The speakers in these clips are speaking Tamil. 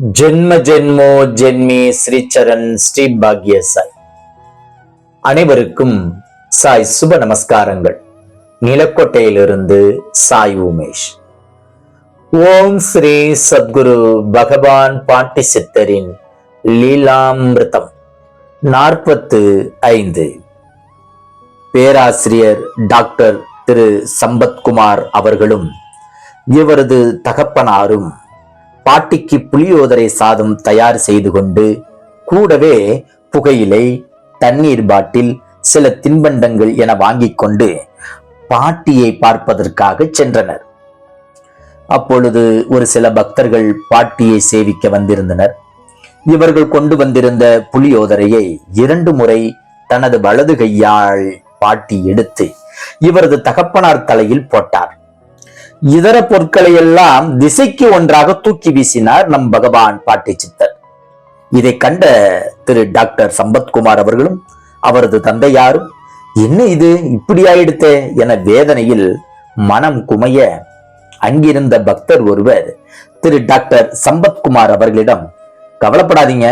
ஜென்ம ஜென்மோ ஜென்மி ஸ்ரீச்சரண் ஸ்ரீ பாக்ய சாய் அனைவருக்கும் சாய் சுப நமஸ்காரங்கள். நிலக்கோட்டையிலிருந்து சாய் உமேஷ். ஓம் ஸ்ரீ சத்குரு பகவான் பாட்டி சித்தரின் லீலாமிருதம் நாற்பத்து ஐந்து. பேராசிரியர் டாக்டர் திரு சம்பத்குமார் அவர்களும் இவரது தகப்பனாரும் பாட்டிக்கு புளியோதரை சாதம் தயார் செய்து கொண்டு கூடவே புகையிலை தண்ணீர் பாட்டில் சில தின்பண்டங்கள் என வாங்கிக் கொண்டு பாட்டியை பார்ப்பதற்காக சென்றனர். அப்பொழுது ஒரு சில பக்தர்கள் பாட்டியை சேவிக்க வந்திருந்தனர். இவர்கள் கொண்டு வந்திருந்த புளியோதரையை இரண்டு முறை தனது வலது கையால் பாட்டி எடுத்து இவரது தகப்பனார் தலையில் போட்டார். இதர பொருட்களை எல்லாம் திசைக்கு ஒன்றாக தூக்கி வீசினார் நம் பகவான் பாட்டி சித்தர் இதை கண்ட திரு டாக்டர் சம்பத்குமார் அவர்களும் அவரது தந்தையாரும் என்ன இது இப்படி ஆயிடுத்தே என வேதனையில் மனம் குமைய அங்கிருந்த பக்தர் ஒருவர் திரு டாக்டர் சம்பத்குமார் அவர்களிடம் கவலைப்படாதீங்க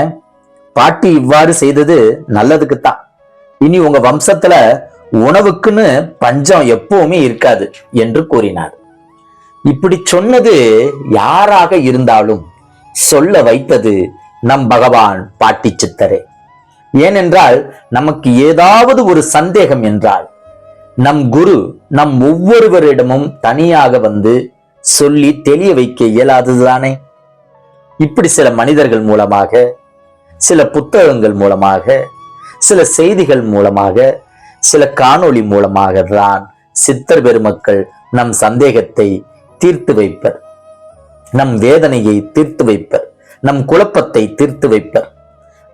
பாட்டி இவ்வாறு செய்தது நல்லதுக்குத்தான். இனி உங்க வம்சத்துல உணவுக்குன்னு பஞ்சம் எப்பவுமே இருக்காது என்று கூறினார். இப்படி சொன்னது யாராக இருந்தாலும் சொல்ல வைத்தது நம் பகவான் பாட்டி சித்தரே. ஏனென்றால் நமக்கு ஏதாவது ஒரு சந்தேகம் என்றால் நம் குரு நம் ஒவ்வொருவரிடமும் தனியாக வந்து சொல்லி தெளிய வைக்க இயலாததுதானே? இப்படி சில மனிதர்கள் மூலமாக சில புத்தகங்கள் மூலமாக சில செய்திகள் மூலமாக சில காணொளி மூலமாக தான் சித்தர் பெருமக்கள் நம் சந்தேகத்தை தீர்த்து வைப்பர். நம் வேதனையை தீர்த்து வைப்பர். நம் குழப்பத்தை தீர்த்து வைப்பர்.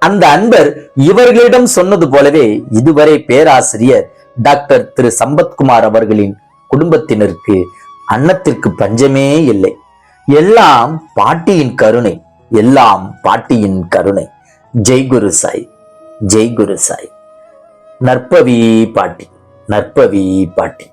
அந்த அன்பர் இவர்களிடம் சொன்னது போலவே இதுவரை பேராசிரியர் டாக்டர் திரு. சம்பத்குமார் அவர்களின் குடும்பத்தினருக்கு அன்னத்திற்கு பஞ்சமே இல்லை. எல்லாம் பாட்டியின் கருணை. எல்லாம் பாட்டியின் கருணை. ஜெய்குரு சாய். ஜெய்குரு சாய். நற்பவி பாட்டி. நற்பவி பாட்டி.